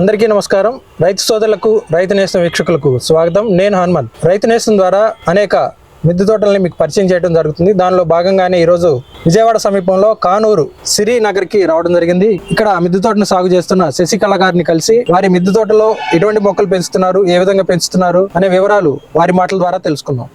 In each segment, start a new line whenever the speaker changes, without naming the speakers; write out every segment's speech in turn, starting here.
అందరికీ నమస్కారం. రైతు సోదరులకు రైతు నేస్తం వీక్షకులకు స్వాగతం. నేను హనుమంత్. రైతు నేస్తం ద్వారా అనేక మిద్దె తోటల్ని మీకు పరిచయం చేయడం జరుగుతుంది. దానిలో భాగంగానే ఈరోజు విజయవాడ సమీపంలో కానూరు సిరి నగర్కి రావడం జరిగింది. ఇక్కడ మిద్దె తోటను సాగు చేస్తున్న శశికళ గారిని కలిసి వారి మిద్దె తోటలో ఎటువంటి మొక్కలు పెంచుతున్నారు ఏ విధంగా పెంచుతున్నారు అనే వివరాలు వారి మాటల ద్వారా తెలుసుకుందాం.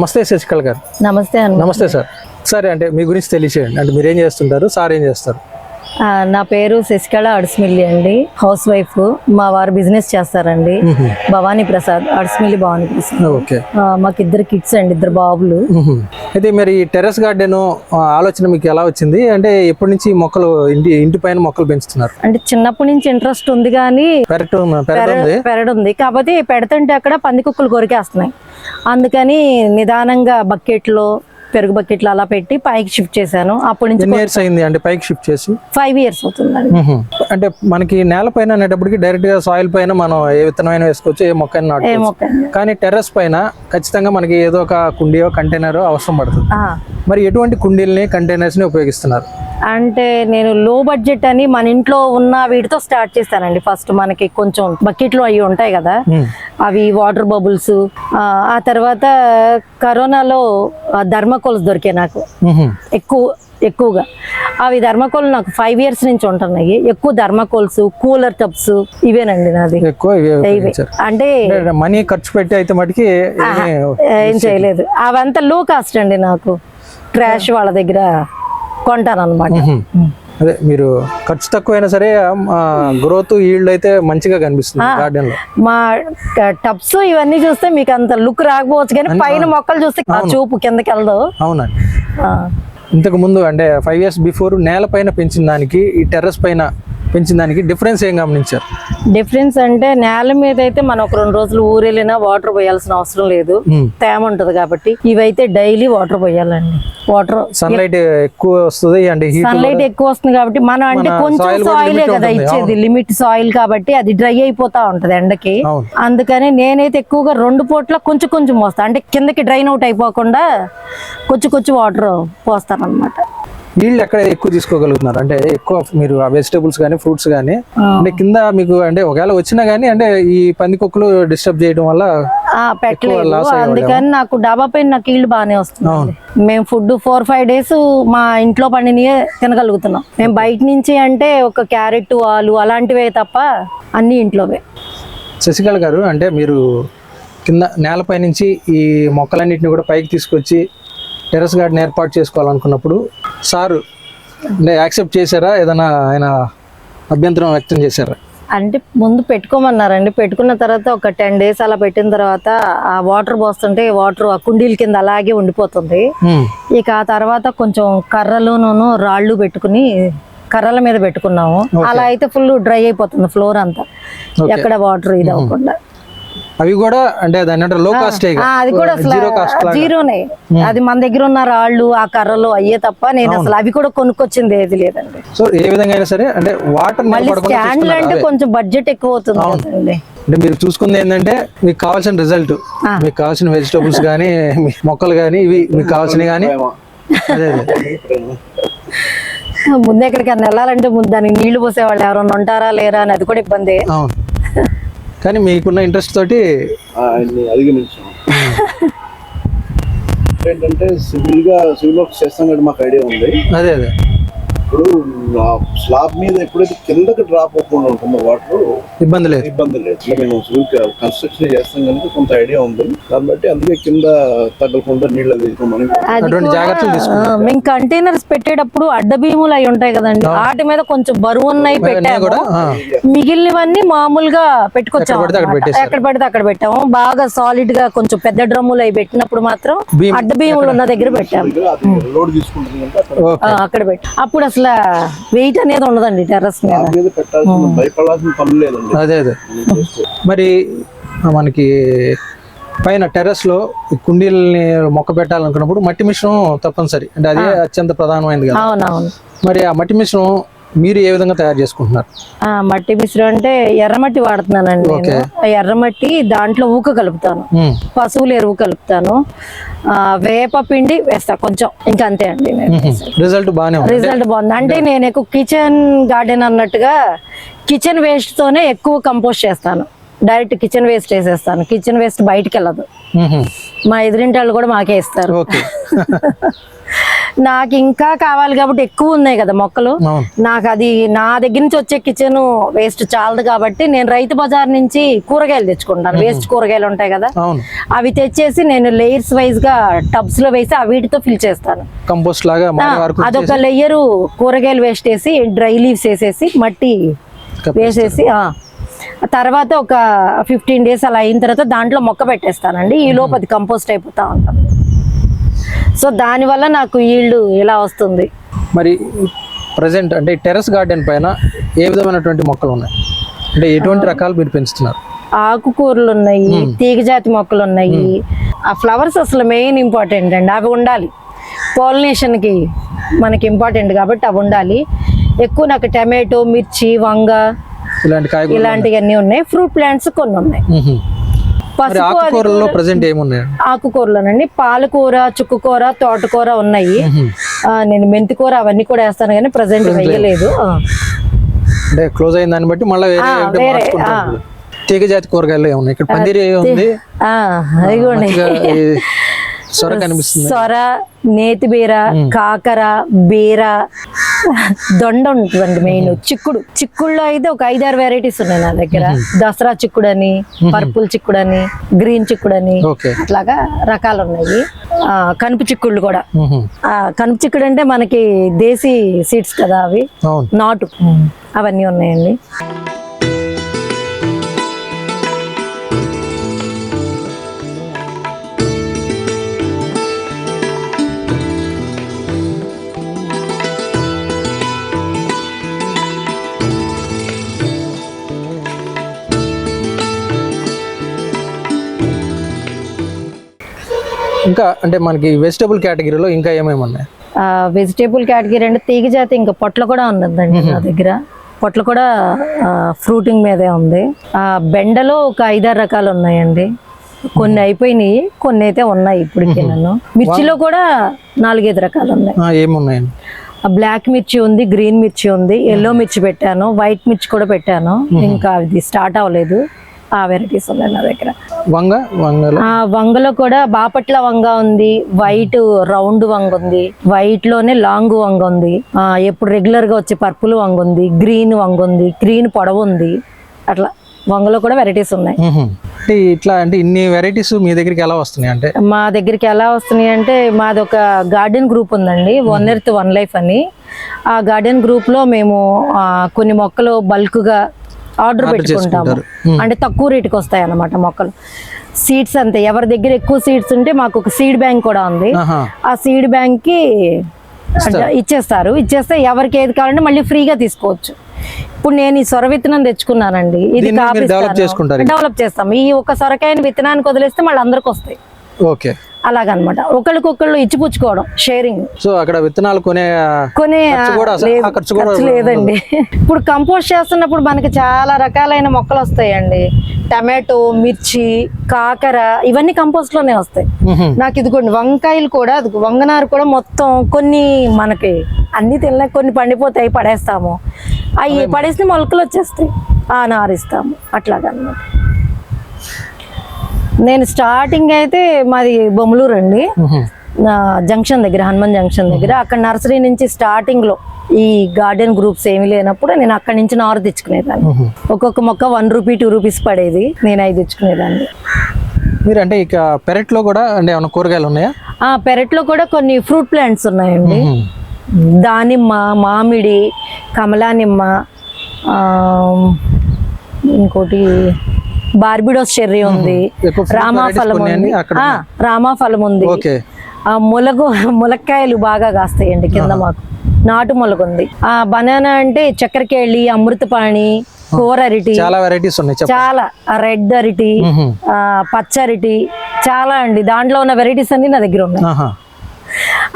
నమస్తే శశికళ గారు.
నమస్తే
నమస్తే సార్. సరే అంటే మీ గురించి తెలియచేయండి. అంటే మీరు ఏం చేస్తుంటారు? సార్ ఏం చేస్తారు?
నా పేరు శశికళ అడుసుమిల్లి అండి. హౌస్ వైఫ్ మా వారు బిజినెస్ చేస్తారండి. భవానీ ప్రసాద్ అడుసుమిల్లి భవానీ ప్రసాద్.
ఓకే.
మాకు ఇద్దరు కిడ్స్ అండి ఇద్దరు బాబులు.
అయితే మరి ఈ టెర్రస్ గార్డెన్ ఆలోచన మీకు ఎలా వచ్చింది? అంటే ఎప్పటి నుంచి మొక్కలు ఇంటి ఇంటి పైన మొక్కలు పెంచుతున్నారు?
అంటే చిన్నప్పటి నుంచి ఇంట్రెస్ట్ ఉంది కానీ
ఉంది?
పెరడుంది కాకపోతే పెడుతుంటే అక్కడ పందికుక్కలు కొరికేస్తున్నాయి. అందుకని నిదానంగా బకెట్లో పెరుగు బకెట్లు అలా పెట్టి పైకి షిఫ్ట్ చేశాను. అప్పటి నుంచి
ఇయర్స్ అయింది అంటే పైకి షిఫ్ట్ చేసి?
ఫైవ్ ఇయర్స్ అవుతుందండి.
అంటే మనకి నేల పైన అనేటప్పటికి డైరెక్ట్గా సాయిల్ పైన మనం ఏ విత్తనమైన వేసుకోవచ్చు ఏ మొక్క నాటుకోవచ్చు. కానీ టెర్రస్ పైన ఖచ్చితంగా మనకి ఏదో ఒక కుండీయో కంటైనర్ అవసరం పడుతుంది. మరి ఎటువంటి కుండీల్ని కంటైనర్స్ని ఉపయోగిస్తున్నారు?
అంటే నేను లో బడ్జెట్ అని మన ఇంట్లో ఉన్న వీటితో స్టార్ట్ చేస్తానండి. ఫస్ట్ మనకి కొంచెం బకెట్లు అవి ఉంటాయి కదా.
మ్మ్.
అవి వాటర్ బబుల్స్ ఆ తర్వాత కరోనాలో ధర్మకోల్స్ దొరికాయి నాకు. ఎక్కువ ఎక్కువగా. అవి ధర్మకోల్ నాకు ఫైవ్ ఇయర్స్ నుంచి ఉంటున్నాయి. ఎక్కువ ధర్మకోల్స్ కూలర్ టబ్స్ ఇవేనండి నాది.
ఎక్కువ
అంటే
మనీ ఖర్చు పెట్టి అయితే మటుకి
ఏం చేయలేదు. అవంతా లో కాస్ట్ అండి నాకు. క్రాష్ వాళ్ళ దగ్గర. కొంటాను అనమాట
అదే మీరు ఖర్చు తక్కువైనా సరే గ్రోత్ ఈల్డ్ అయితే మంచిగా కనిపిస్తుంది గార్డెన్లో
మా టబ్స్ ఇవన్నీ చూస్తే మీకు అంత లుక్ రాకపోవచ్చు కానీ పైన మొక్కలు చూస్తే ఆ చూపు కిందకి వెళ్ళదు
అవునండి.
ఆ,
ఇంతకు ముందు అంటే ఫైవ్ ఇయర్స్ బిఫోర్ నేల పైన పెంచిన దానికి ఈ టెర్రస్ పైన పెంచిన దానికి డిఫరెన్స్ ఏం గమనించారు?
డిఫరెన్స్ అంటే నేల మీద అయితే మనం ఒక రెండు రోజులు ఊరెళ్ళినా వాటర్ పోయాల్సిన అవసరం లేదు. తేమ ఉంటది కాబట్టి ఇవైతే డైలీ వాటర్ పోయాలండి. వాటర్
సన్లైట్ ఎక్కువ వస్తుంది అండ్
సన్లైట్ ఎక్కువ వస్తుంది కాబట్టి మనం అంటే కొంచెం సాయిలే కదా. ఇచ్చేది లిమిట్ సాయిల్ కాబట్టి అది డ్రై అయిపోతా ఉంటది ఎండకి. అందుకని నేనైతే ఎక్కువగా రెండు పూట్ల కొంచెం కొంచెం పోస్తాను అంటే కిందకి డ్రైన్ అవుట్ అయిపోకుండా కొంచెం కొంచెం వాటర్ పోస్తాను అనమాట
ఈల్డ్ ఎక్కడ ఎక్కువ తీసుకోగలుగుతున్నారు? అంటే ఎక్కువ మీరు వెజిటేబుల్స్ కానీ ఫ్రూట్స్ కానీ అంటే కింద మీకు అంటే ఒకవేళ వచ్చినా కానీ అంటే ఈ పందికొక్కులు డిస్టర్బ్ చేయడం వల్ల
పెట్టలేదు. అందుకని నాకు డాబా పైన నాకు ఇల్లు బాగానే వస్తుంది మేము ఫుడ్ ఫోర్ ఫైవ్ డేస్ మా ఇంట్లో పండినయే తినగలుగుతున్నాం. మేము బయట నుంచి అంటే ఒక క్యారెట్ ఆలు అలాంటివే తప్ప అన్ని ఇంట్లోవే.
శశికళ గారు అంటే మీరు కింద నేలపై నుంచి ఈ మొక్కలన్నింటినీ కూడా పైకి తీసుకొచ్చి టెర్రస్ గార్డెన్ ఏర్పాటు చేసుకోవాలనుకున్నప్పుడు సారు అంటే యాక్సెప్ట్ చేశారా? ఏదైనా ఆయన అభ్యంతరం వ్యక్తం చేశారా?
అంటే ముందు పెట్టుకోమన్నారండి. పెట్టుకున్న తర్వాత ఒక టెన్ డేస్ అలా పెట్టిన తర్వాత ఆ వాటర్ పోస్తుంటే వాటర్ ఆ కుండీల కింద అలాగే ఉండిపోతుంది. ఇక ఆ తర్వాత కొంచెం కర్రలును రాళ్ళు పెట్టుకుని కర్రల మీద పెట్టుకున్నాము. అలా అయితే ఫుల్ డ్రై అయిపోతుంది ఫ్లోర్ అంతా. ఎక్కడ వాటర్ ఇది అవ్వకుండా.
అవి కూడా అంటే దాని అంటే లో కాస్ట్
అది కూడా అసలు
జీరో కాస్ట్
జీరోనే. అది మన దగ్గర ఉన్న రాళ్ళు ఆ కర్రలు అయ్యే తప్ప నేను అసలు అవి కూడా కొనుక్కొచ్చింది ఏది లేదండి.
సో ఏ విధంగా అయినా సరే అంటే వాటర్
మళ్ళీ స్టాండ్లు అంటే కొంచెం బడ్జెట్ ఎక్కువ అవుతుంది కదండి.
అంటే మీరు చూసుకుంది ఏంటంటే మీకు కావాల్సిన రిజల్ట్ మీకు కావాల్సిన వెజిటబుల్స్ కానీ మీ మొక్కలు కానీ ఇవి మీకు కావాల్సినవి కానీ అదే అదే.
ముందు ఎక్కడికైనా వెళ్ళాలంటే ముందు దానికి నీళ్ళు పోసేవాళ్ళు ఎవరైనా ఉంటారా లేరా అని అది కూడా ఇబ్బంది.
అవును. కానీ మీకున్న ఇంట్రెస్ట్ తోటి
అధిగమించాం. ఏంటంటే సివిల్గా సివిల్ వర్క్స్ చేస్తాం కాబట్టి మాకు ఐడియా ఉంది.
అదే అదే.
ఇప్పుడు స్లాబ్ మీద ఎప్పుడైతే కిందకి డ్రాప్ అవ్వకుండా ఉంటుందో వాటర్
ఇబ్బంది లేదు.
ఇబ్బంది లేదు. మేము కన్స్ట్రక్షన్ చేస్తాం కనుక కొంత ఐడియా ఉంది. దాన్ని బట్టి అందుకే కింద తగ్గకుండా నీళ్ళు.
ఆ, మేము కంటైనర్స్ పెట్టేటప్పుడు అడ్డ భీములు అయి ఉంటాయి కదండి. వాటి మీద కొంచెం బరువు ఉన్నాయి పెట్టాము. మిగిలినవన్నీ మామూలుగా పెట్టుకొచ్చాము
ఎక్కడ పడితే అక్కడ
పెట్టాము. బాగా సాలిడ్గా కొంచెం పెద్ద డ్రమ్ములు అవి పెట్టినప్పుడు మాత్రం అడ్డ భీములు ఉన్న దగ్గర పెట్టాము.
అక్కడ
ఓకే.
ఆ, అక్కడ పెట్టి అప్పుడు అసలు వెయిట్ అనేది ఉండదండి టెర్రస్ మీద.
అదే అదే. మరి మనకి పైన టెర్రస్లో కుండీలని మొక్క పెట్టాలనుకున్నప్పుడు మట్టి మిశ్రమం తప్పనిసరి. అంటే అదే అత్యంత ప్రధానమైనది కదా. మరి ఆ మట్టి మిశ్రమం మీరు ఏ విధంగా తయారు చేసుకుంటున్నారు?
మట్టి మిశ్రం అంటే ఎర్రమట్టి వాడుతున్నానండి నేను. ఆ ఎర్రమట్టి దాంట్లో ఊక కలుపుతాను. పశువుల ఎరువు కలుపుతాను. వేప పిండి వేస్తా కొంచెం. ఇంకా అంతే అండి.
రిజల్ట్ బాగానే
రిజల్ట్ బాగుంది. అంటే నేను ఎక్కువ కిచెన్ గార్డెన్ అన్నట్టుగా కిచెన్ వేస్ట్ తోనే ఎక్కువ కంపోస్ట్ చేస్తాను. డైరెక్ట్ కిచెన్ వేస్ట్ వేసేస్తాను. కిచెన్ వేస్ట్ బయటికి వెళ్ళదు. మా ఎదురింటి వాళ్ళు కూడా మాకే ఇస్తారు. నాకు ఇంకా కావాలి కాబట్టి ఎక్కువ ఉన్నాయి కదా మొక్కలు. నాకు అది నా దగ్గర నుంచి వచ్చే కిచెన్ వేస్ట్ చాలదు కాబట్టి నేను రైతు బజార్ నుంచి కూరగాయలు తెచ్చుకుంటాను. వేస్ట్ కూరగాయలు ఉంటాయి కదా. అవి తెచ్చేసి నేను లేయర్స్ వైజ్గా టబ్స్లో వేసి ఆ వీటితో ఫిల్ చేస్తాను.
కంపోస్ట్ లాగా
అదొక లేయరు కూరగాయలు వేస్ట్ వేసి డ్రై లీవ్స్ వేసేసి మట్టి వేసేసి తర్వాత ఒక ఫిఫ్టీన్ డేస్ అలా అయిన తర్వాత దాంట్లో మొక్క పెట్టేస్తానండి. ఈ లోపు అది కంపోస్ట్ అయిపోతా ఉంటాం సో దానివల్ల నాకు ఈల్డ్ ఇలా వస్తుంది.
మరి ప్రజెంట్ అంటే టెర్రస్ గార్డెన్ పైన ఏ విధమైనటువంటి మొక్కలు ఉన్నాయి? అంటే ఎటువంటి రకాలు మీరు పెంచుతున్నారు?
ఆకుకూరలు ఉన్నాయి తీగ జాతి మొక్కలు ఉన్నాయి. ఆ ఫ్లవర్స్ అసలు మెయిన్ ఇంపార్టెంట్ అండి. అవి ఉండాలి. Pollination కి మనకి ఇంపార్టెంట్ కాబట్టి అవి ఉండాలి. ఎక్కువ నాకు టమాటో మిర్చి వంగ
ఇలాంటి
ఇలాంటివన్నీ ఉన్నాయి. ఫ్రూట్ ప్లాంట్స్ కొన్ని ఉన్నాయి.
ఆకుకూరల్లో ప్రజెంట్ ఏమున్నాయి?
ఆకుకూరలోనండి పాలకూర చుక్కుకూర తోటకూర ఉన్నాయి. నేను మెంతికూర అవన్నీ కూడా వేస్తాను కానీ ప్రజెంట్ వేయలేదు.
అంటే క్లోజ్ అయిన దాన్ని బట్టి మళ్ళీ తీగ జాతి కూరగాయలు ఏమున్నాయి ఇక్కడ పందిరి ఉంది? సొర కనిపిస్తుంది.
సొర నేతి బీర కాకర బీర దొండ ఉంటుందండి మెయిన్ చిక్కుడు. చిక్కుడులో అయితే ఒక ఐదారు వెరైటీస్ ఉన్నాయి నా దగ్గర. దసరా చిక్కుడు అని పర్పుల్ చిక్కుడు అని గ్రీన్ చిక్కుడు అని అట్లాగా రకాలు ఉన్నాయి కనుపు చిక్కుళ్ళు కూడా. కనుపు చిక్కుడు అంటే మనకి దేశీ సీడ్స్ కదా అవి. నాటు. అవన్నీ ఉన్నాయండి.
ఇంకా అంటే మనకి వెజిటబుల్ కేటగిరీలో ఇంకా ఏమేమి ఉన్నాయి?
వెజిటేబుల్ కేటగిరీ అంటే తీగ జాతి ఇంకా పొట్ల కూడా ఉన్నదండి నా దగ్గర. పొట్ల కూడా ఫ్రూటింగ్ మీదే ఉంది. ఆ, బెండలో ఒక ఐదారు రకాలు ఉన్నాయండి. కొన్ని అయిపోయినాయి కొన్ని అయితే ఉన్నాయి ఇప్పటికి నన్ను. మిర్చిలో కూడా నాలుగైదు రకాలు ఉన్నాయి.
ఏమున్నాయండి?
బ్లాక్ మిర్చి ఉంది గ్రీన్ మిర్చి ఉంది ఎల్లో మిర్చి పెట్టాను వైట్ మిర్చి కూడా పెట్టాను. ఇంకా అది స్టార్ట్ అవ్వలేదు. ఆ వెరైటీస్ ఉన్నాయి నా దగ్గర.
వంగ? వంగలో?
ఆ వంగలో కూడా బాపట్ల వంగ ఉంది వైట్ రౌండ్ వంగ ఉంది వైట్లోనే లాంగ్ వంగ ఉంది ఆ ఎప్పుడు రెగ్యులర్గా వచ్చే పర్పుల్ వంగ ఉంది గ్రీన్ వంగ ఉంది గ్రీన్ పొడవు ఉంది అట్లా వంగలో కూడా వెరైటీస్ ఉన్నాయి.
అంటే ఇట్లా అంటే ఇన్ని వెరైటీస్ మీ దగ్గరికి ఎలా వస్తున్నాయి అంటే?
మా దగ్గరికి ఎలా వస్తున్నాయి అంటే మాది ఒక గార్డెన్ గ్రూప్ ఉందండి వన్ ఎర్త్ వన్ లైఫ్ అని. ఆ గార్డెన్ గ్రూప్లో మేము కొన్ని మొక్కలు బల్క్గా ఆర్డర్ పెట్టుకుంటాము.
చేసుకుంటారు.
అంటే తక్కువ రేటుకి వస్తాయి అన్నమాట మొక్కలు. సీడ్స్ అంతే. ఎవరి దగ్గర ఎక్కువ సీడ్స్ ఉంటే మాకు ఒక సీడ్ బ్యాంక్ కూడా ఉంది. ఆ సీడ్ బ్యాంక్కి అంటే ఇచ్చేస్తారు. ఇచ్చేస్తే ఎవరికి ఏది కావాలంటే మళ్ళీ ఫ్రీగా తీసుకోవచ్చు. ఇప్పుడు నేను ఈ సొర విత్తనం తెచ్చుకున్నానండి. ఇది
డెవలప్
చేస్తాం ఈ ఒక సొరకాయని విత్తనానికి వదిలేస్తే మళ్ళీ అందరికి వస్తాయి.
ఓకే.
అలాగనమాట. ఒకరికొకళ్ళు ఇచ్చిపుచ్చుకోవడం షేరింగ్.
సో అక్కడ విత్తనాలు కొనే
కొనే
ఖర్చు
లేదండి. ఇప్పుడు కంపోస్ట్ చేస్తున్నప్పుడు మనకి చాలా రకాలైన మొక్కలు వస్తాయండి. టమాటో మిర్చి కాకర ఇవన్నీ కంపోస్ట్లోనే వస్తాయి. నాకు ఇదిగోండి వంకాయలు కూడా అది వంగనారు కూడా మొత్తం కొన్ని మనకి అన్ని తినలేక కొన్ని పండిపోతాయి పడేస్తాము. అవి పడేసిన మొలకలు వచ్చేస్తాయి. ఆ నారిస్తాము. అట్లాగన్నమాట నేను స్టార్టింగ్ అయితే మాది బొమ్మలూరు అండి జంక్షన్ దగ్గర హనుమాన్ జంక్షన్ దగ్గర. అక్కడ నర్సరీ నుంచి స్టార్టింగ్లో ఈ గార్డెన్ గ్రూప్స్ ఏమీ లేనప్పుడు నేను అక్కడి నుంచి నారు తెచ్చుకునేదాన్ని. ఒక్కొక్క మొక్క వన్ రూపీ టూ రూపీస్ పడేది. నేను అవి తెచ్చుకునేదాన్ని.
మీరు అంటే ఇక పెరట్లో కూడా అంటే ఏమైనా కూరగాయలు ఉన్నాయా?
ఆ పెరట్లో కూడా కొన్ని ఫ్రూట్ ప్లాంట్స్ ఉన్నాయండి.
మ్మ్.
దానిమ్మ మామిడి కమలా నిమ్మ ఆ, ఇంకోటి బార్బిడోస్ చెర్రీ ఉంది. రామాఫలం ఉంది. రామాఫలం ఉంది. ఆ ములగు ములక్కాయలు బాగా కాస్తాయండి కింద మాకు. నాటు మొలక ఉంది. ఆ బనానా అంటే చక్కెరకేళి అమృతపాణి కూర అరటి.
చాలా వెరైటీస్ ఉన్నాయి
చాలా రెడ్ అరటి పచ్చ అరటి. చాలా అండి. దాంట్లో ఉన్న వెరైటీస్ అన్ని నా దగ్గర ఉన్నాయి.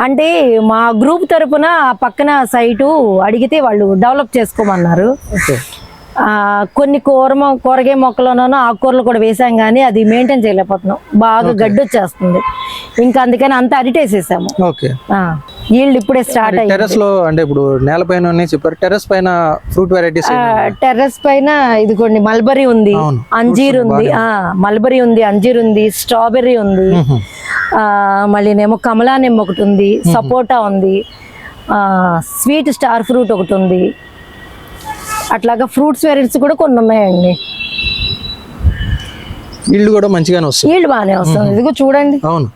అంటే మా గ్రూప్ తరపున ఆ పక్కన సైటు అడిగితే వాళ్ళు డెవలప్ చేసుకోమన్నారు. కొన్ని కూర కూరగాయ మొక్కలోనూ ఆకుకూరలు కూడా వేసాం కానీ అది మెయింటైన్ చేయలేకపోతున్నాం. బాగా గడ్డి వచ్చేస్తుంది. ఇంకా అందుకని అంతా అరిటేసేసాము.
ఓకే.
ఈల్డ్ ఇప్పుడే స్టార్ట్ అయ్యి
టెర్రస్లో అంటే ఇప్పుడు నేలపైన చెప్పారు. టెర్రస్ పైన ఫ్రూట్ వెరైటీస్
టెర్రస్ పైన ఇదిగోండి మల్బరీ ఉంది. అంజీర్ ఉంది ఆ మల్బరీ ఉంది అంజీర్ ఉంది స్ట్రాబెర్రీ ఉంది ఆ మళ్ళీనేమో కమలా నిమ్మ ఒకటి ఉంది సపోటా ఉంది ఆ స్వీట్ స్టార్ ఫ్రూట్ ఒకటి ఉంది. అట్లాగా ఫ్రూట్స్ వెరైటీస్ కూడా కొన్ని ఉన్నాయండి
ఇల్లు కూడా మంచిగానే వస్తుంది.
ఈల్డ్ బాగానే వస్తుంది. ఇదిగో చూడండి.
అవును.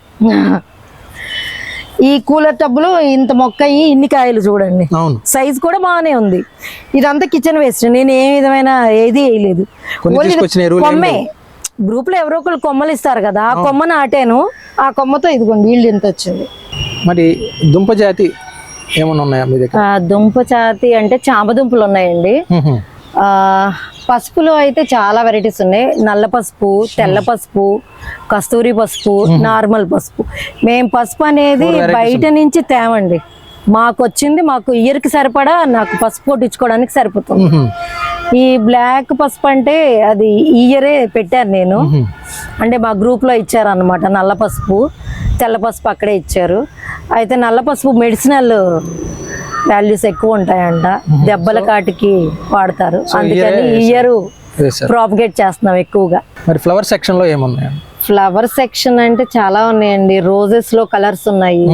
ఈ కూలర్ టబ్బులో ఇంత మొక్క అయ్యి ఇన్ని కాయలు చూడండి.
అవును.
సైజ్ కూడా బాగానే ఉంది. ఇదంతా కిచెన్ వేస్ట్ నేను ఏ విధమైన ఏది వేయలేదు. కొమ్మే. గ్రూప్లో ఎవరో ఒకరు కొమ్మలు ఇస్తారు కదా ఆ కొమ్మ నాటాను. ఆ కొమ్మతో ఇదిగోండి వీళ్ళు ఎంత వచ్చింది.
మరి దుంప జాతి ఏమైనా ఉన్నాయా మీ దగ్గర?
దుంప చాతి అంటే చామ దుంపలు ఉన్నాయండి. పసుపులో అయితే చాలా వెరైటీస్ ఉన్నాయి. నల్ల పసుపు తెల్ల పసుపు కస్తూరి పసుపు నార్మల్ పసుపు. మేము పసుపు అనేది బయట నుంచి తేమండి. మాకు వచ్చింది మాకు ఇయర్కి సరిపడా నాకు పసుపు కొట్టించుకోవడానికి సరిపోతుంది. ఈ బ్లాక్ పసుపు అంటే అది ఇయరే పెట్టాను నేను. అంటే మా గ్రూప్లో ఇచ్చారు అనమాట నల్ల పసుపు తెల్ల పసుపు అక్కడే ఇచ్చారు. అయితే నల్ల పసుపు మెడిసినల్ వాల్యూస్ ఎక్కువ ఉంటాయంట. దెబ్బల కాటికి వాడతారు. అందుకని ఇయర్ ప్రాపగేట్ చేస్తున్నాం ఎక్కువగా.
మరి ఫ్లవర్ సెక్షన్లో ఏమున్నాయా?
ఫ్లవర్ సెక్షన్ అంటే చాలా ఉన్నాయండి. రోజెస్లో కలర్స్ ఉన్నాయి.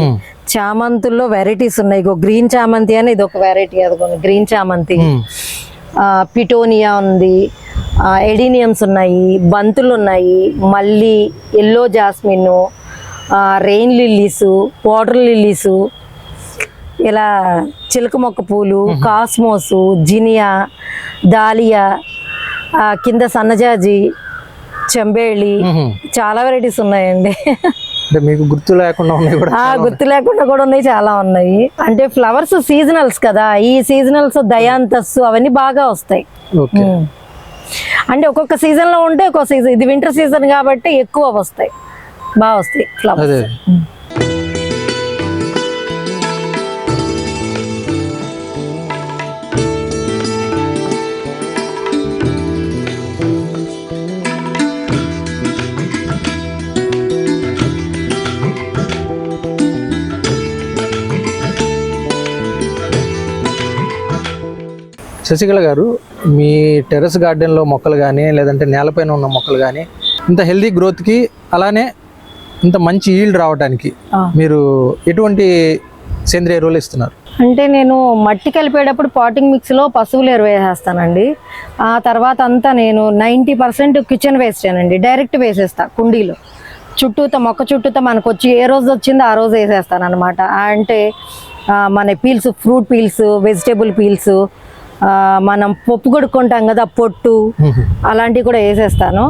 చామంతుల్లో వెరైటీస్ ఉన్నాయి. ఇగో గ్రీన్ చామంతి అని ఇది ఒక వెరైటీ అదిగోండి గ్రీన్ చామంతి. పిటోనియా ఉంది. ఎడీనియమ్స్ ఉన్నాయి. బంతులు ఉన్నాయి మల్లి yellow jasmine rain lilies water lilies ఇలా చిలక మొక్క పూలు కాస్మోసు జినియా దాలియా కింద సన్నజాజి చెంబేళి. చాలా వెరైటీస్ ఉన్నాయండి.
అంటే మీకు గుర్తు లేకుండా ఉన్నాయి కూడా
గుర్తు లేకుండా కూడా ఉన్నాయి చాలా ఉన్నాయి. అంటే ఫ్లవర్స్ సీజనల్స్ కదా ఈ సీజనల్స్ దయాంతస్సు అవన్నీ బాగా వస్తాయి. అంటే ఒక్కొక్క సీజన్లో ఉంటే ఒక్కొక్క సీజన్ ఇది వింటర్ సీజన్ కాబట్టి ఎక్కువ వస్తాయి. బాగా వస్తాయి ఫ్లవర్స్.
అదే. శశికళ గారు మీ టెర్రస్ గార్డెన్లో మొక్కలు కానీ లేదంటే నేలపైన ఉన్న మొక్కలు కానీ ఇంత హెల్దీ గ్రోత్కి అలానే ఇంత మంచి ఈల్డ్ రావడానికి. మీరు ఎటువంటి సేంద్రియ ఎరువులు ఇస్తున్నారు?
అంటే నేను మట్టి కలిపేటప్పుడు పాటింగ్ మిక్స్లో పశువులు ఎరువు వేసేస్తానండి. ఆ తర్వాత అంతా నేను నైంటీ పర్సెంట్ కిచెన్ వేస్టేనండి డైరెక్ట్ వేసేస్తా కుండీలో. చుట్టూత మొక్క చుట్టూత మనకు వచ్చి ఏ రోజు వచ్చిందో ఆ రోజు వేసేస్తాను అనమాట అంటే మన peels fruit peels vegetable peels మనం పప్పు కొడుకుంటాం కదా పొట్టు అలాంటివి కూడా వేసేస్తాను.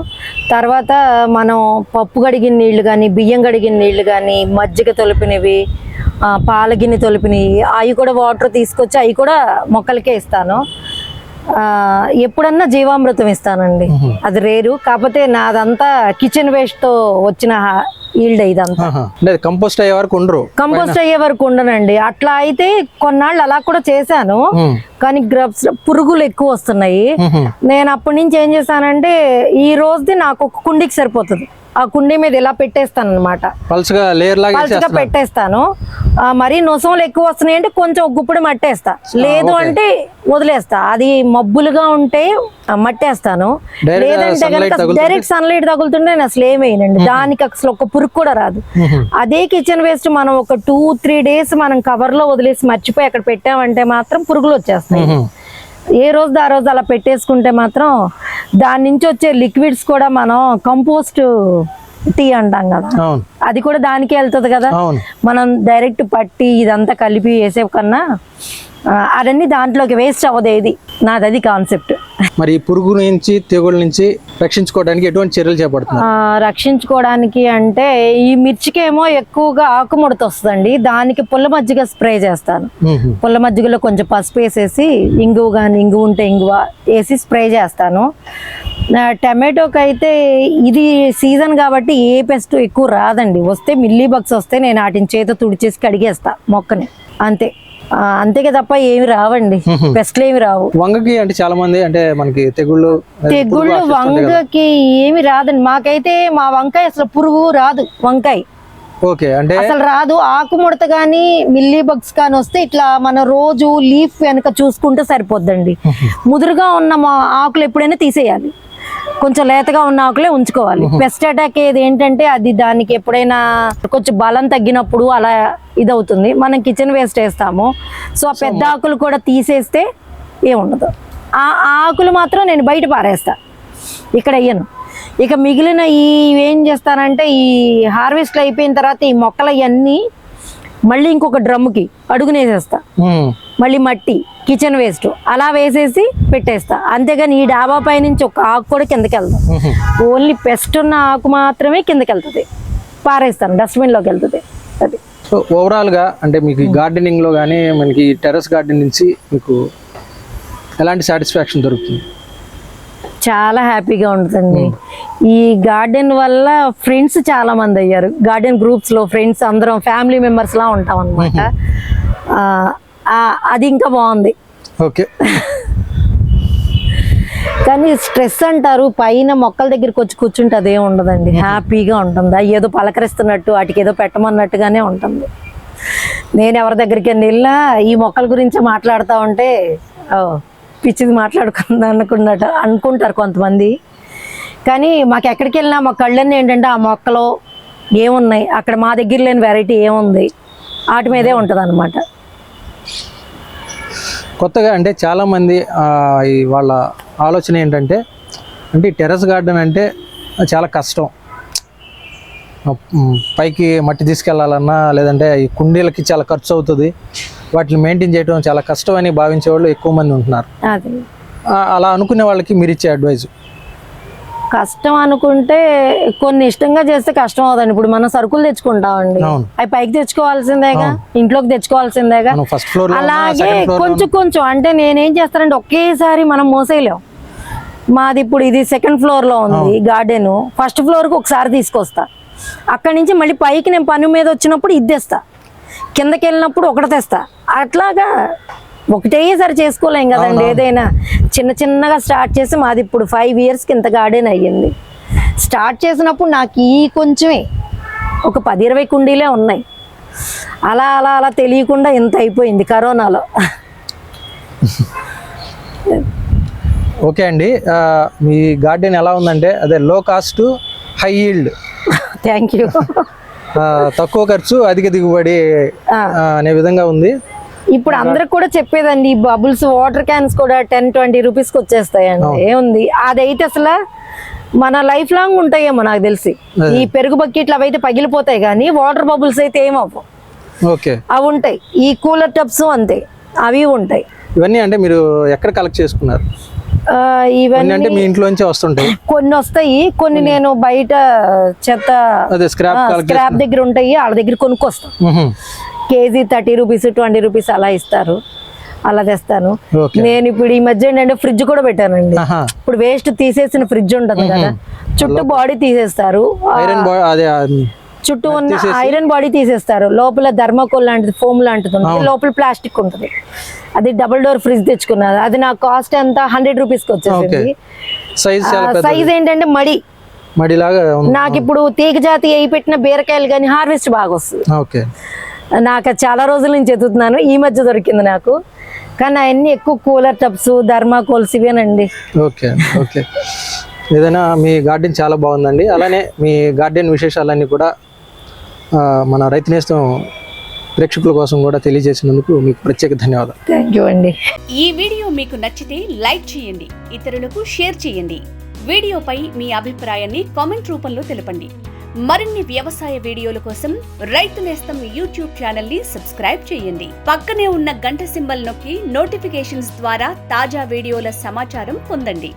తర్వాత మనం పప్పు కడిగిన నీళ్ళు కానీ బియ్యం కడిగిన నీళ్ళు కానీ మజ్జిగ తొలిపినవి ఆ, పాల గిన్నె తొలిపినవి అవి కూడా వాటర్ తీసుకొచ్చి అవి కూడా మొక్కలకే ఇస్తాను. ఎప్పుడన్నా జీవామృతం ఇస్తానండి. అది రేరు. కాకపోతే నాదంతా కిచెన్ వేస్ట్తో వచ్చిన ఈల్డ్ ఇదంతా.
కంపోస్ట్ అయ్యే వరకు ఉండరు.
కంపోస్ట్ అయ్యే వరకు ఉండనండి. అట్లా అయితే కొన్నాళ్ళు అలా కూడా చేశాను. కానీ గ్రబ్స్ పురుగులు ఎక్కువ వస్తున్నాయి. నేను అప్పటి నుంచి ఏం చేశానంటే ఈ రోజుది నాకు ఒక కుండీకి సరిపోతుంది. ఆ కుండీ మీద ఇలా పెట్టేస్తాను అనమాట
పల్చగా లేయర్ లాగా
పలుచగా
చేస్తున్నారు.
పెట్టేస్తాను. మరీ నొసంలు ఎక్కువ వస్తున్నాయి అంటే కొంచెం గుప్పుడు మట్టేస్తా. లేదు అంటే వదిలేస్తా. అది మబ్బులుగా ఉంటే మట్టేస్తాను. లేదంటే కనుక? డైరెక్ట్ సన్లైట్ తగులుతుంటే నేను అసలు ఏమేయనండి దానికి అసలు ఒక పురుగు కూడా రాదు. అదే కిచెన్ వేస్ట్ మనం ఒక టూ త్రీ డేస్ మనం కవర్లో వదిలేసి మర్చిపోయి అక్కడ పెట్టామంటే మాత్రం పురుగులు వచ్చేస్తాయి. ఏ రోజు ఆ రోజు అలా పెట్టేసుకుంటే మాత్రం దాని నుంచి వచ్చే లిక్విడ్స్ కూడా మనం కంపోస్ట్ టీ అంటాం కదా. అది కూడా దానికే వెళ్తుంది కదా. మనం డైరెక్ట్ పట్టి ఇదంతా కలిపి వేసే కన్నా అవన్నీ దాంట్లోకి వేస్ట్ అవ్వదు ఏది నాది అది కాన్సెప్ట్
మరి పురుగు నుంచి తెగుళ్ళ నుంచి రక్షించుకోవడానికి ఎటువంటి చర్యలు చేపడుతున్నారు?
రక్షించుకోవడానికి అంటే ఈ మిర్చికేమో ఎక్కువగా ఆకుముడత వస్తుందండి. దానికి పుల్ల మజ్జిగ స్ప్రే చేస్తాను. పుల్ల మజ్జిగలో కొంచెం పసుపు వేసేసి ఇంగువ కానీ ఇంగువ ఉంటే ఇంగువ వేసి స్ప్రే చేస్తాను. టమాటోకి అయితే ఇది సీజన్ కాబట్టి ఏ పెస్ట్ ఎక్కువ రాదండి. వస్తే మిల్లీ బగ్స్ వస్తే నేను వాటిని చేత తుడిచేసి కడిగేస్తా మొక్కని. అంతే. అంతేగా తప్ప ఏమి రావండి. పెస్ట్లు ఏమి రావు.
వంగకి అంటే చాలా మంది అంటే మనకి తెగుళ్ళు
తెగుళ్ళు వంగకి ఏమి రాదండి. మాకైతే మా వంకాయ అసలు పురుగు రాదు వంకాయ.
ఓకే అంటే
అసలు రాదు. ఆకు ముడత కానీ మిల్లీ బగ్స్ కానీ వస్తే ఇట్లా మన రోజు లీఫ్ వెనక చూసుకుంటే సరిపోద్దండి. ముదురుగా ఉన్న మా ఆకులు ఎప్పుడైనా తీసేయాలి. కొంచెం లేతగా ఉన్న ఆకులే ఉంచుకోవాలి. పెస్ట్ అటాక్ ఏది ఏంటంటే అది దానికి ఎప్పుడైనా కొంచెం బలం తగ్గినప్పుడు అలా ఇదవుతుంది. మనం కిచెన్ వేస్ట్ వేస్తాము. సో ఆ పెద్ద ఆకులు కూడా తీసేస్తే ఏముండదు. ఆ ఆకులు మాత్రం నేను బయట పారేస్తా. ఇక్కడ అయ్యను ఇక మిగిలిన ఈ ఏం చేస్తానంటే ఈ హార్వెస్ట్ అయిపోయిన తర్వాత ఈ మొక్కలు అవన్నీ మళ్ళీ ఇంకొక డ్రమ్ముకి అడుగునేసేస్తా. మళ్ళీ మట్టి కిచెన్ వేస్ట్ అలా వేసేసి పెట్టేస్తా. అంతేగాని ఈ డాబా పై నుంచి ఒక ఆకు కూడా కిందకి వెళ్దాం.
మ్మ్.
ఓన్లీ పెస్ట్ ఉన్న ఆకు మాత్రమే కిందకి వెళ్తుంది. పారేస్తాను డస్ట్బిన్లోకి వెళ్తుంది. అది.
సో ఓవరాల్గా అంటే మీకు గార్డెనింగ్లో కానీ మనకి టెర్రస్ గార్డెన్ నుంచి మీకు ఎలాంటి సాటిస్ఫాక్షన్ దొరుకుతుంది?
చాలా హ్యాపీగా ఉంటుందండి. ఈ గార్డెన్ వల్ల ఫ్రెండ్స్ చాలా మంది అయ్యారు. గార్డెన్ గ్రూప్స్లో ఫ్రెండ్స్ అందరం ఫ్యామిలీ మెంబర్స్ లా ఉంటాం అనమాట అది ఇంకా బాగుంది.
ఓకే.
కానీ స్ట్రెస్ అంటారు పైన మొక్కల దగ్గరికి వచ్చి కూర్చుంటే అదేం ఉండదండి. హ్యాపీగా ఉంటుంది. అవి ఏదో పలకరిస్తున్నట్టు వాటికి ఏదో పెట్టమన్నట్టుగానే ఉంటుంది. నేను ఎవరి దగ్గరికి వెళ్ళినా ఈ మొక్కల గురించి మాట్లాడుతూ ఉంటే ఓ పిచ్చిది మాట్లాడుకుందా అనుకున్నట్టు అనుకుంటారు కొంతమంది. కానీ మాకు ఎక్కడికి వెళ్ళినా మా కళ్ళన్నీ ఏంటంటే ఆ మొక్కలో ఏమున్నాయి. అక్కడ మా దగ్గర లేని వెరైటీ ఏముంది. వాటి మీదే ఉంటుంది అనమాట
కొత్తగా అంటే చాలామంది వాళ్ళ ఆలోచన ఏంటంటే అంటే టెర్రస్ గార్డెన్ అంటే చాలా కష్టం. పైకి మట్టి తీసుకెళ్ళాలన్నా లేదంటే ఈ కుండీలకి చాలా ఖర్చు అవుతుంది. వాటిని మెయింటైన్ చేయడం చాలా కష్టం అని భావించే వాళ్ళు ఎక్కువ మంది ఉంటున్నారు. అలా అనుకునే వాళ్ళకి మీరు ఇచ్చే అడ్వైజ్?
కష్టం అనుకుంటే కొన్ని ఇష్టంగా చేస్తే కష్టం అవుతుంది. ఇప్పుడు మనం సరుకులు తెచ్చుకుంటామండి. అవి పైకి తెచ్చుకోవాల్సిందేగా? ఇంట్లోకి తెచ్చుకోవాల్సిందేగా? అలాగే కొంచెం కొంచెం అంటే నేనేం చేస్తానంటే ఒకేసారి మనం మోసేయలేం. మాది ఇప్పుడు ఇది సెకండ్ ఫ్లోర్లో ఉంది గార్డెన్. ఫస్ట్ ఫ్లోర్కి ఒకసారి తీసుకొస్తా. అక్కడి నుంచి మళ్ళీ పైకి నేను పని మీద వచ్చినప్పుడు ఇద్దేస్తా కిందకి వెళ్ళినప్పుడు ఒకటి తెస్తా. అట్లాగా ఒకటేసారి చేసుకోలేం కదండి ఏదైనా. చిన్న చిన్నగా స్టార్ట్ చేసి మాది ఇప్పుడు ఫైవ్ ఇయర్స్కి ఇంత గార్డెన్ అయ్యింది. స్టార్ట్ చేసినప్పుడు నాకు ఈ కొంచెమే. ఒక పది ఇరవై కుండీలే ఉన్నాయి. అలా అలా అలా తెలియకుండా ఇంత అయిపోయింది కరోనాలో.
ఓకే అండి. మీ గార్డెన్ ఎలా ఉందంటే అదే low cost high yield
thank you
తక్కువ ఖర్చు అధిక దిగుబడి అనే విధంగా ఉంది.
ఇప్పుడు అందరికి కూడా చెప్పేదండి ఈ బబుల్స్ వాటర్ క్యాన్స్ కూడా టెన్ ట్వంటీ రూపీస్కి వచ్చేస్తాయండి. ఏముంది? అదైతే అసలు మన లైఫ్ లాంగ్ ఉంటాయేమో నాకు తెలిసి. ఈ పెరుగు బకెట్లు అవైతే పగిలిపోతాయి కానీ వాటర్ బబుల్స్ అయితే ఏమవ్వవు
ఓకే.
అవి ఉంటాయి. ఈ కూలర్ టబ్స్ అంతే. అవి ఉంటాయి.
ఇవన్నీ అంటే మీరు ఎక్కడ కలెక్ట్ చేసుకున్నారు?
ఇవన్నీ
అంటే మీ ఇంట్లోంచి వస్తుంటాయి.
కొన్ని వస్తాయి. కొన్ని నేను బయట చెత్త
స్క్రాప్
దగ్గర ఉంటాయి. వాళ్ళ దగ్గర కొనుక్కొస్తాం. KG thirty rupees twenty rupees అలా ఇస్తారు. అలా తెస్తాను నేను ఇప్పుడు ఈ మధ్య ఏంటంటే ఫ్రిడ్జ్ కూడా పెట్టానండి. ఇప్పుడు వేస్ట్ తీసేసిన ఫ్రిడ్జ్ ఉంటుంది కదా. చుట్టూ బాడీ తీసేస్తారు. చుట్టూ ఉన్న ఐరన్ బాడీ తీసేస్తారు. లోపల థర్మాకోల్ లాంటిది ఫోమ్ లాంటిది ఉంటుంది. లోపల ప్లాస్టిక్ ఉంటుంది. అది డబుల్ డోర్ ఫ్రిడ్జ్ తెచ్చుకున్నది అది నా కాస్ట్ ఎంత? హండ్రెడ్ రూపీస్కి వచ్చేసింది.
సైజ్
ఏంటంటే మడి.
మడిలాగా
నాకు ఇప్పుడు తీగ జాతి వేయి పెట్టిన బీరకాయలు కానీ హార్వెస్ట్ బాగా వస్తుంది.
ఓకే.
నాకు చాలా రోజుల నుంచి ఎదుగుతున్నాను ఈ మధ్య దొరికింది నాకు. కానీ అవన్నీ ఎక్కువ కూలర్ టబ్స్ ధర్మాకోల్స్ ఇవేనండి.
ఓకే. ఓకే. ఏదైనా మీ గార్డెన్ చాలా బాగుందండి. అలానే మీ గార్డెన్ విశేషాలన్నీ కూడా మన రైతు నేస్తం ప్రేక్షకుల కోసం కూడా తెలియజేసినందుకు మీకు ప్రత్యేక ధన్యవాదాలు.
థ్యాంక్ యూ అండి.
ఈ వీడియో మీకు నచ్చితే లైక్ చేయండి ఇతరులకు షేర్ చేయండి. వీడియోపై మీ అభిప్రాయాన్ని కామెంట్ రూపంలో తెలపండి. మరిన్ని వ్యవసాయ వీడియోల కోసం రైతు నేస్తం యూట్యూబ్ ఛానల్ని సబ్స్క్రైబ్ చేయండి. పక్కనే ఉన్న గంట సింబల్ నొక్కి నోటిఫికేషన్స్ ద్వారా తాజా వీడియోల సమాచారం పొందండి.